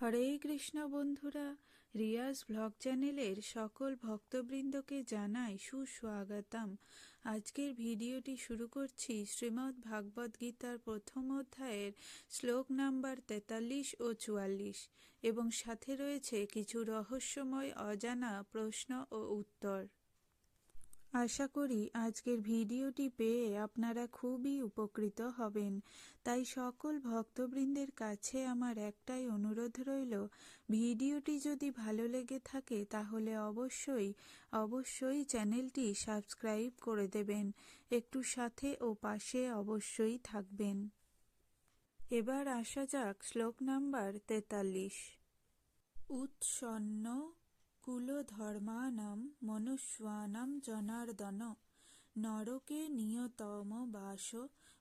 হরে কৃষ্ণ বন্ধুরা, রিয়াজ ব্লগ চ্যানেলের সকল ভক্তবৃন্দকে জানাই সুস্বাগতম। আজকের ভিডিওটি শুরু করছি শ্রীমদ্ ভাগবত গীতার প্রথম অধ্যায়ের শ্লোক নাম্বার তেতাল্লিশ ও চুয়াল্লিশ এবং সাথে রয়েছে কিছু রহস্যময় অজানা প্রশ্ন ও উত্তর। আশা করি আজকের ভিডিওটি পেয়ে আপনারা খুবই উপকৃত হবেন। তাই সকল ভক্তবৃন্দের কাছে আমার একটাই অনুরোধ রইল, ভিডিওটি যদি ভালো লেগে থাকে তাহলে অবশ্যই অবশ্যই চ্যানেলটি সাবস্ক্রাইব করে দেবেন। একটু সাথে ও পাশে অবশ্যই থাকবেন। এবার আসা যাক শ্লোক নাম্বার তেতাল্লিশ। উৎসন্ন কুলধর্মানাম মনুষ্যানাম জনার্দন। নরকে নিয়তম বাস,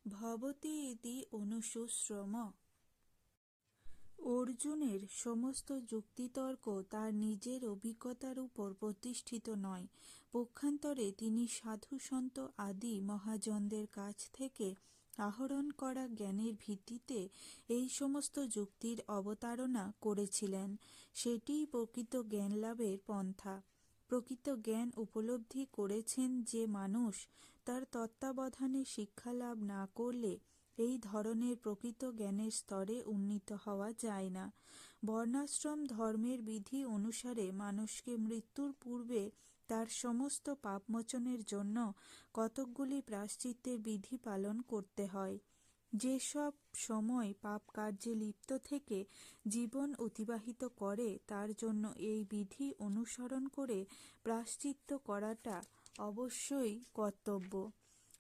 ভবতি ইতি অনুশুশ্রম অর্জুনের সমস্ত যুক্তিতর্ক তার নিজের অভিজ্ঞতার উপর প্রতিষ্ঠিত নয়। পক্ষান্তরে তিনি সাধু সন্ত আদি মহাজনদের কাছ থেকে আহরণ করা জ্ঞানের ভিত্তিতে এই সমস্ত যুক্তির অবতারণা করেছিলেন। সেটিই প্রকৃত জ্ঞান লাভের পন্থা। প্রকৃত জ্ঞান উপলব্ধি করেছেন যে মানুষ তার তত্ত্বাবধানে শিক্ষা লাভ না করলে এই ধরনের প্রকৃত জ্ঞানের স্তরে উন্নীত হওয়া যায় না। বর্ণাশ্রম ধর্মের বিধি অনুসারে মানুষকে মৃত্যুর পূর্বে তার সমস্ত পাপমোচনের জন্য কতকগুলি প্রাশ্চিত্যের বিধি পালন করতে হয়। যেসব সময় পাপ কার্যে লিপ্ত থেকে জীবন অতিবাহিত করে, তার জন্য এই বিধি অনুসরণ করে প্রাশ্চিত্য করাটা অবশ্যই কর্তব্য।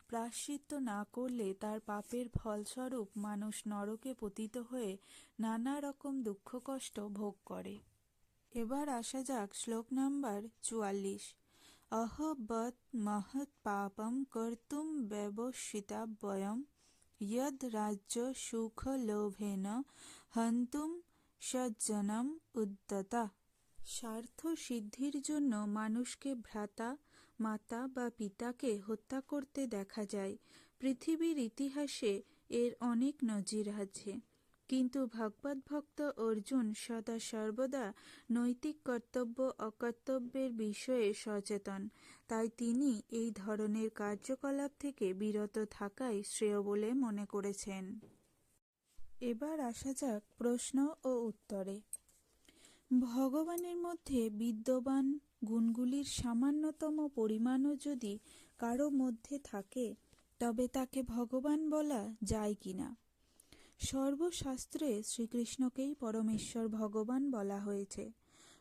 প্রাশ্চিত্য না করলে তার পাপের ফলস্বরূপ মানুষ নরকে পতিত হয়ে নানা রকম দুঃখ কষ্ট ভোগ করে। এবার আসা যাক শ্লোক নাম্বার চুয়াল্লিশ। অহবৎ মহৎ পাপম কর্তুম ব্যবসিতা বয়ম यद রাজ্য সুখ লোভেন হন্তুম সজ্জনম উদ্যতা। স্বার্থ সিদ্ধির জন্য মানুষকে ভ্রাতা মাতা বা পিতাকে হত্যা করতে দেখা যায়। পৃথিবীর ইতিহাসে এর অনেক নজির আছে। কিন্তু ভগবত ভক্ত অর্জুন সদা সর্বদা নৈতিক কর্তব্য, অকর্তব্যের বিষয়ে সচেতন। তাই তিনি এই ধরনের কার্যকলাপ থেকে বিরত থাকাই শ্রেয় বলে মনে করেছেন। এবার আসা যাক প্রশ্ন ও উত্তরে। ভগবানের মধ্যে বিদ্যমান গুণগুলির সামান্যতম পরিমাণও যদি কারও মধ্যে থাকে, তবে তাকে ভগবান বলা যায় কিনা? সর্বশাস্ত্রে শ্রীকৃষ্ণকেই পরমেশ্বর ভগবান বলা হয়েছে।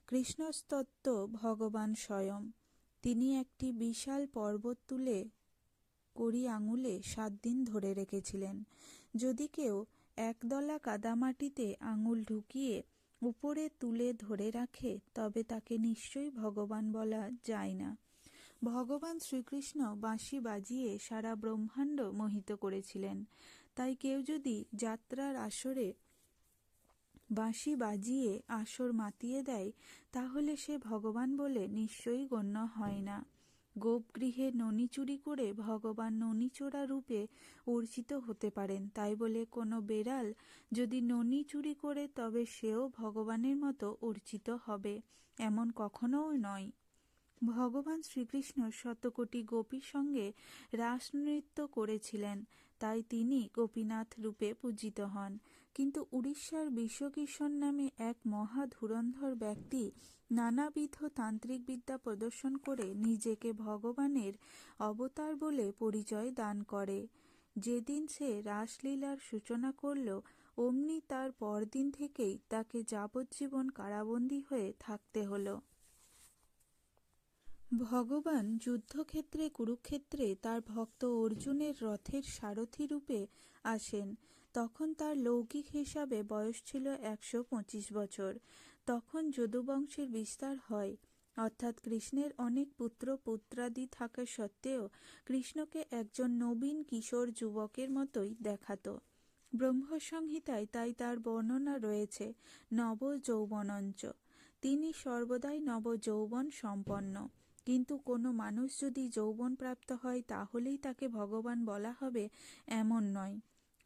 কৃষ্ণস্তত্ত্ব ভগবান স্বয়ং। তিনি একটি বিশাল পর্বত তুলে করি আঙুলে সাত দিন ধরে রেখেছিলেন। যদি কেউ একদলা কাদামাটিতে আঙুল ঢুকিয়ে উপরে তুলে ধরে রাখে, তবে তাকে নিশ্চয়ই ভগবান বলা যায় না। ভগবান শ্রীকৃষ্ণ বাঁশি বাজিয়ে সারা ব্রহ্মাণ্ড মোহিত করেছিলেন। তাই কেউ যদি যাত্রার আসরে বাঁশি বাজিয়ে আসর মাতিয়ে দেয়, তাহলে সে ভগবান বলে নিশ্চয়ই গণ্য হয় না। গোপগৃহে ননি চুরি করে ভগবান ননিচোরা রূপে অর্চিত হতে পারেন। তাই বলে কোনো বেড়াল যদি ননি চুরি করে, তবে সেও ভগবানের মতো অর্চিত হবে, এমন কখনোও নয়। ভগবান শ্রীকৃষ্ণ শতকোটি গোপীর সঙ্গে রাস নৃত্য করেছিলেন। তাই তিনি গোপীনাথ রূপে পূজিত হন। কিন্তু উড়িষ্যার বিশ্বকিশন নামে এক মহা ধুরন্ধর ব্যক্তি নানাবিধ তান্ত্রিক বিদ্যা প্রদর্শন করে নিজেকে ভগবানের অবতার বলে পরিচয় দান করে। যেদিন সে রাসলীলার সূচনা করল, অমনি তার পরদিন থেকেই তাকে যাবজ্জীবন কারাবন্দী হয়ে থাকতে হলো। ভগবান যুদ্ধক্ষেত্রে, কুরুক্ষেত্রে তার ভক্ত অর্জুনের রথের সারথি রূপে আসেন। তখন তার লৌকিক হিসাবে বয়স ছিল একশো পঁচিশ বছর। তখন যদুবংশের বিস্তার হয়। অর্থাৎ কৃষ্ণের অনেক পুত্র, পুত্রাদি থাকা সত্ত্বেও কৃষ্ণকে একজন নবীন কিশোর যুবকের মতোই দেখাতো। ব্রহ্মসংহিতায় তাই তার বর্ণনা রয়েছে নব যৌবনঞ্চ তিনি সর্বদাই নব যৌবন সম্পন্ন। কিন্তু কোনো মানুষ যদি যৌবন প্রাপ্ত হয়, তাহলেই তাকে ভগবান বলা হবে এমন নয়।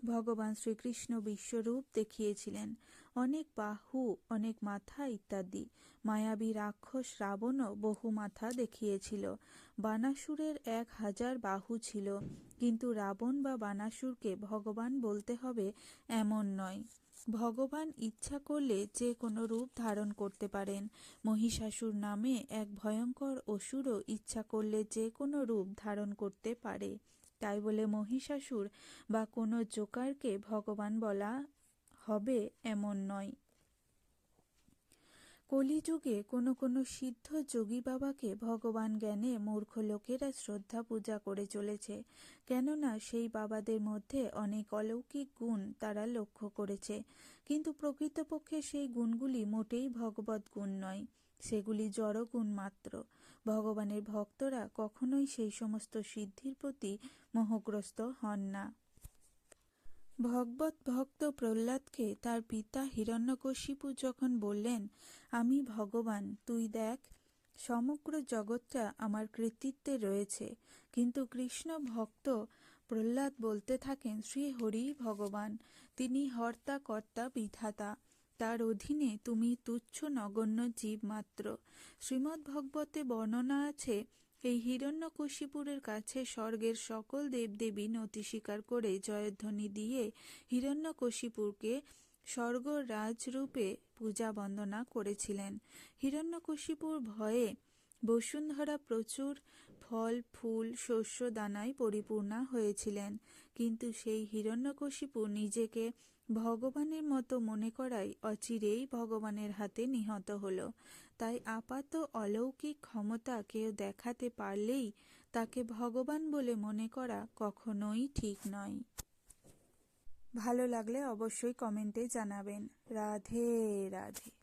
ভগবান শ্রীকৃষ্ণ বিশ্বরূপ দেখিয়েছিলেন। অনেক বাহু, অনেক মাথা ইত্যাদি। মায়াবী রাক্ষস রাবণও বহু মাথা দেখিয়েছিল। বানাসুরের এক হাজার বাহু ছিল। কিন্তু রাবণ বা বানাসুরকে ভগবান বলতে হবে এমন নয়। ভগবান ইচ্ছা করলে যে কোনো রূপ ধারণ করতে পারেন। মহিষাসুর নামে এক ভয়ঙ্কর অসুরও ইচ্ছা করলে যে কোনো রূপ ধারণ করতে পারে। তাই বলে মহিষাসুর, বা কোনো জোকারকে ভগবান বলা হবে এমন নয়। কলিযুগে কোনো কোনো সিদ্ধ যোগী বাবাকে ভগবান জ্ঞানে মূর্খ লোকেরা শ্রদ্ধা পূজা করে চলেছে, কেননা সেই বাবাদের মধ্যে অনেক অলৌকিক গুণ তারা লক্ষ্য করেছে। কিন্তু প্রকৃতপক্ষে সেই গুণগুলি মোটেই ভগবত গুণ নয়, সেগুলি জড়গুণ মাত্র। ভগবানের ভক্তরা কখনোই সেই সমস্ত সিদ্ধির প্রতি মোহগ্রস্ত হন না। ভগবত ভক্ত প্রহ্লাদকে তার পিতা হিরণ্যকশিপু যখন বললেন, আমি ভগবান, তুই দেখ, সমগ্র জগৎটা আমার কৃতিত্বে রয়েছে। কিন্তু কৃষ্ণ ভক্ত প্রহ্লাদ বলতে থাকেন, শ্রী হরি ভগবান, তিনি হর্তা, কর্তা, বিধাতা। তার অধীনে তুমি তুচ্ছ নগণ্য জীব মাত্র। শ্রীমদ্ ভগবতে বর্ণনা আছে এই হিরণ্যকশিপুরের কাছে স্বর্গের সকল দেবদেবী নতি স্বীকার করে জয়ধ্বনি দিয়ে হিরণ্যকশিপুরকে স্বর্গ রাজরূপে পূজা বন্দনা করেছিলেন। হিরণ্যকশিপুর ভয়ে বসুন্ধরা প্রচুর ফল, ফুল, শস্য, দানায় পরিপূর্ণা হয়েছিলেন। কিন্তু সেই হিরণ্যকশিপু নিজেকে ভগবানের মতো মনে করাই অচিরেই ভগবানের হাতে নিহত হলো। তাই আপাত অলৌকিক ক্ষমতা কেউ দেখাতে পারলেই তাকে ভগবান বলে মনে করা কখনোই ঠিক নয়। ভালো লাগলে অবশ্যই কমেন্টে জানাবেন। রাধে রাধে।